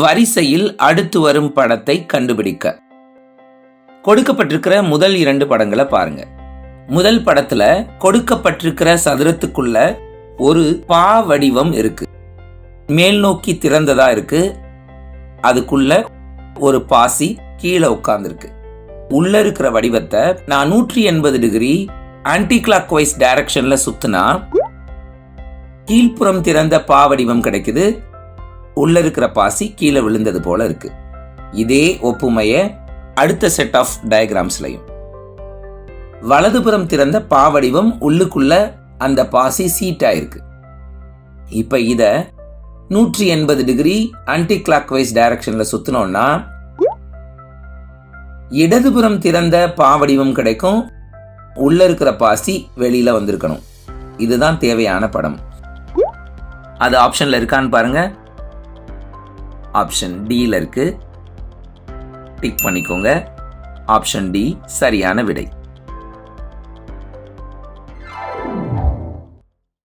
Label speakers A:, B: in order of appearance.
A: வரிசையில் அடுத்து வரும் படத்தை கண்டுபிடிக்க. கொடுக்கப்பட்டிருக்கிற முதல் இரண்டு படங்களை பாருங்க. முதல் படத்துல கொடுக்கப்பட்டிருக்கிற சதுரத்துக்குள்ள ஒரு பா வடிவம் இருக்கு. மேல் நோக்கி திறந்ததா இருக்கு. அதுக்குள்ள ஒரு பாசி கீழே உட்கார்ந்துருக்கு. உள்ள இருக்கிற வடிவத்தை நான் நூற்றி எண்பது டிகிரி ஆன்டி கிளாக் வைஸ் டைரக்ஷன்ல சுத்தினா கீழ்ப்புறம் திறந்த பா வடிவம் கிடைக்குது. உள்ள இருக்கிற பாசி கீழே விழுந்தது போல இருக்கு. இதே ஒப்புமைய அடுத்த செட் ஆஃப் டயக்ராம்ஸ்லையும் வலதுபுறம் திறந்த பாவடிவம் உள்ளுக்குள்ள அந்த பாசி சீட்டா இருக்கு இப்ப இத நூற்றி எண்பது டிகிரி ஆன்டி கிளாக் வைஸ் டைரக்ஷன்ல சுத்தினோம்னா இடதுபுறம் திறந்த பாவடிவம் கிடைக்கும் உள்ள இருக்கிற பாசி வெளியில வந்திருக்கணும். இதுதான் தேவையான படம். அது ஆப்ஷன்ல இருக்கான்னு பாருங்க. ஆப்ஷன் டியில் இருக்கு. டிக் பண்ணிக்கோங்க. ஆப்ஷன் டி சரியான விடை.